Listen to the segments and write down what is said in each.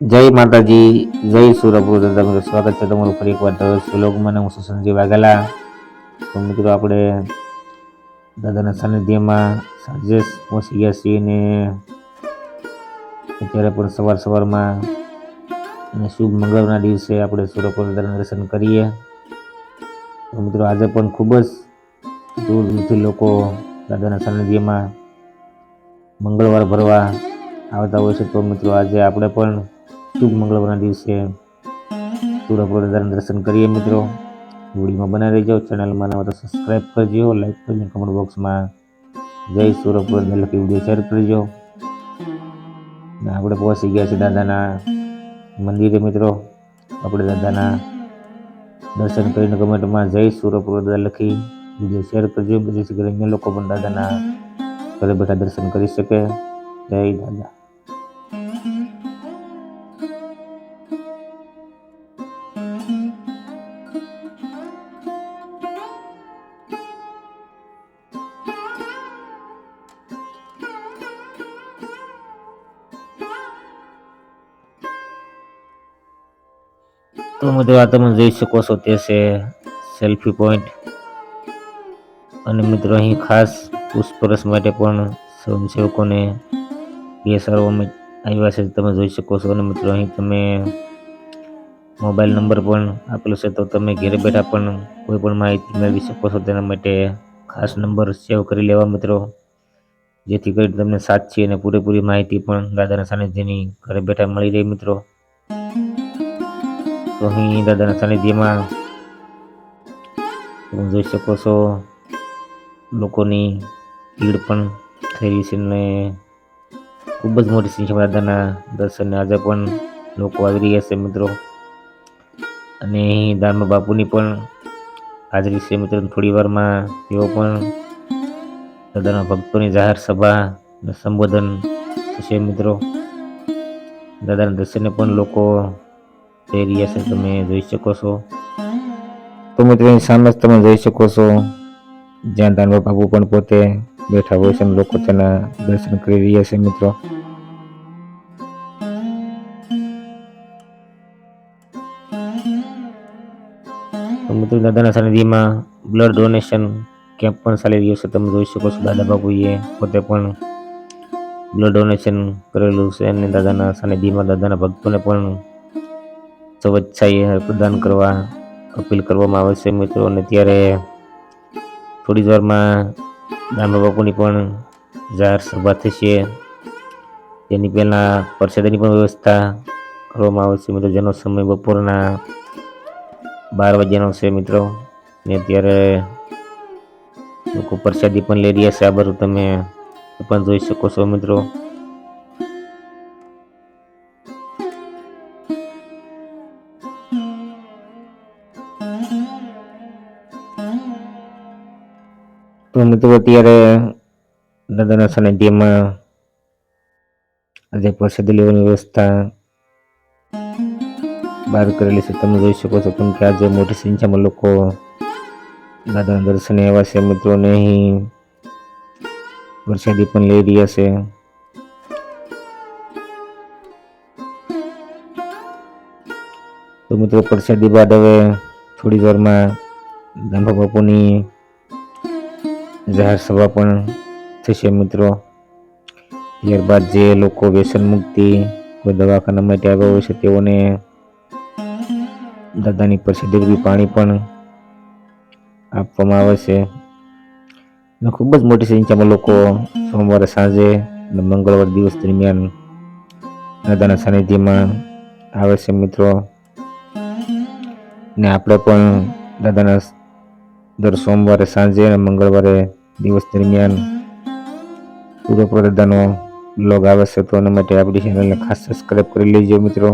જય માતાજી, જય સુરપુર તમારું સ્વાગત છે તમારું ફરી એકવાર વ્લોગમાં અને હું છું સંજીવ વાઘેલા તો મિત્રો આપણે દાદાના સાનિધ્યમાં સાંજે પહોંચી ગયા છીએ ને અત્યારે પણ સવાર સવારમાં અને શુભ મંગળના દિવસે આપણે સુરપુર દાદાના દર્શન કરીએ. તો મિત્રો આજે પણ ખૂબ જ દૂર દૂરથી લોકો દાદાના સાનિધ્યમાં મંગળવાર ભરવા આવતા હોય છે. તો મિત્રો આજે આપણે પણ શુભ મંગળવારના દિવસે સુરપુર દર્શન કરીએ મિત્રો. વિડીયોમાં બનાવી રહેજો. ચેનલમાં નવા તો સબસ્ક્રાઈબ કરજો. લાઈક કરજો. કમેન્ટ બોક્સમાં જય સુરપુર લખી વીડિયો શેર કરજો. ને આપણે પહોંચી ગયા છીએ દાદાના મંદિરે મિત્રો. આપણે દાદાના દર્શન કરીને કમેન્ટમાં જય સુરપુર દાદા લખી વીડિયો શેર કરજો. જેથી કરીને અન્ય લોકો પણ દાદાના ઘરે બેઠા દર્શન કરી શકે. જય દાદા. તો મિત્રો આ તમે જોઈ શકો છો તે છે સેલ્ફી પોઈન્ટ અને મિત્રો અહીં ખાસ પૂછપરછ માટે પણ સ્વયંસેવકોને બેસાડવામાં આવ્યા છે, તમે જોઈ શકો છો. અને મિત્રો અહીં તમે મોબાઈલ નંબર પણ આપેલો છે, તો તમે ઘરે બેઠા પણ કોઈ પણ માહિતી મેળવી શકો છો. તેના માટે ખાસ નંબર સેવ કરી લેવા મિત્રો, જેથી કરી તમને સાચી અને પૂરેપૂરી માહિતી પણ દાદાના સાનિધ્યની ઘરે બેઠા મળી રહી મિત્રો. તો અહીં દાદાના સાનિધ્યમાં તમે જોઈ શકો છો લોકોની ભીડ પણ થઈ રહી છે ને ખૂબ જ મોટી સંખ્યામાં દાદાના દર્શનને આજે પણ લોકો આવી રહ્યા છે મિત્રો અને અહીં દામા બાપુની પણ હાજરી છે મિત્રો થોડી વારમાં તેઓ પણ દાદાના ભક્તોની જાહેર સભા ને સંબોધન થશે મિત્રો દાદાના દર્શને પણ લોકો રહ્યા છે તમે જોઈ શકો છો. તો મિત્રો એની સામે જ તમે જોઈ શકો છો. જ્યાં દાનવા બાપુ પણ પોતે બેઠા હોય છે અને લોકો તેના દર્શન કરી રહ્યા છે મિત્રો. તો મિત્રો દાદાના સાનિધ્યમાં બ્લડ ડોનેશન કેમ્પ પણ ચાલી રહ્યો છે. તમે જોઈ શકો છો દાદા બાપુએ પોતે પણ બ્લડ ડોનેશન કરેલું છે અને દાદાના સાનિધ્યમાં દાદાના ભક્તોને પણ સ્વચ્છાએ પ્રદાન કરવા, અપીલ કરવામાં આવે છે મિત્રો. અને ત્યારે થોડી વારમાં દામા બાપુની પણ જાહેર સભા થશે તેની પહેલાં પ્રસાદીની પણ વ્યવસ્થા કરવામાં આવે છે મિત્રો. જેનો સમય બપોરના બાર વાગ્યાનો છે મિત્રો. ને ત્યારે લોકો પ્રસાદી પણ લઈ રહ્યા છે. આ બધું તમે પણ જોઈ શકો છો મિત્રો. તો મિત્રો અત્યારે દાદાના સાનિધ્યમાં આજે પ્રસાદી લેવાની વ્યવસ્થા બહાર કરેલી છે તમે જોઈ શકો છો કેમ કે આજે મોટી સંખ્યામાં લોકો દાદાના દર્શને આવ્યા છે મિત્રોને અહીં પ્રસાદી પણ લઈ રહ્યા છે તો મિત્રો પ્રસાદી બાદ હવે થોડી વારમાં દાંભા બાપુની જાહેર સભા પણ થશે મિત્રો. ત્યારબાદ જે લોકો વ્યસન મુક્તિ કોઈ દવાખાના માટે આવ્યા હોય છે, તેઓને દાદાની પ્રસિદ્ધ પાણી પણ આપવામાં આવે છે. અને ખૂબ જ મોટી સંખ્યામાં લોકો સોમવારે સાંજે અને મંગળવાર દિવસ દરમિયાન દાદાના સાનિધ્યમાં આવે છે મિત્રો. ને આપણે પણ દાદાના દર સોમવારે સાંજે અને મંગળવારે દિવસ દરમિયાન પૂરેપૂરો દાદાનો બ્લોગ આવે છે તો એના માટે આપણી ચેનલને ખાસ સબસ્ક્રાઈબ કરી લેજો મિત્રો.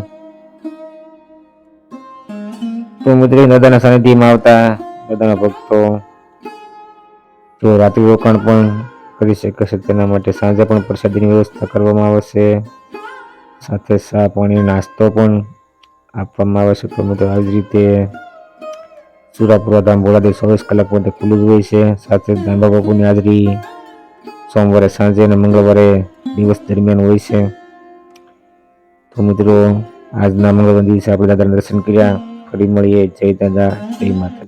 તો મિત્રો દાદાના સાનિધ્યમાં આવતા દાદાના ભક્તો જો રાત્રિ રોકાણ પણ કરી શકે છે, તેના માટે સાંજે પણ પ્રસાદીની વ્યવસ્થા કરવામાં આવશે સાથે ચા પાણી નાસ્તો પણ આપવામાં આવે છે. તો મિત્રો, આવી રીતે સુરાપુરા ધામ ભોળાદેવ ચોવીસ કલાક માટે ખુલ્લું જ હોય છે. સાથે દાંબા બાપુની હાજરી સોમવારે સાંજે અને મંગળવારે દિવસ દરમિયાન હોય છે. તો મિત્રો, આજના મંગળવાર દિવસે આપણે દાદાના દર્શન કર્યા. ફરી મળીએ. જય દાદા, જય માતાજી.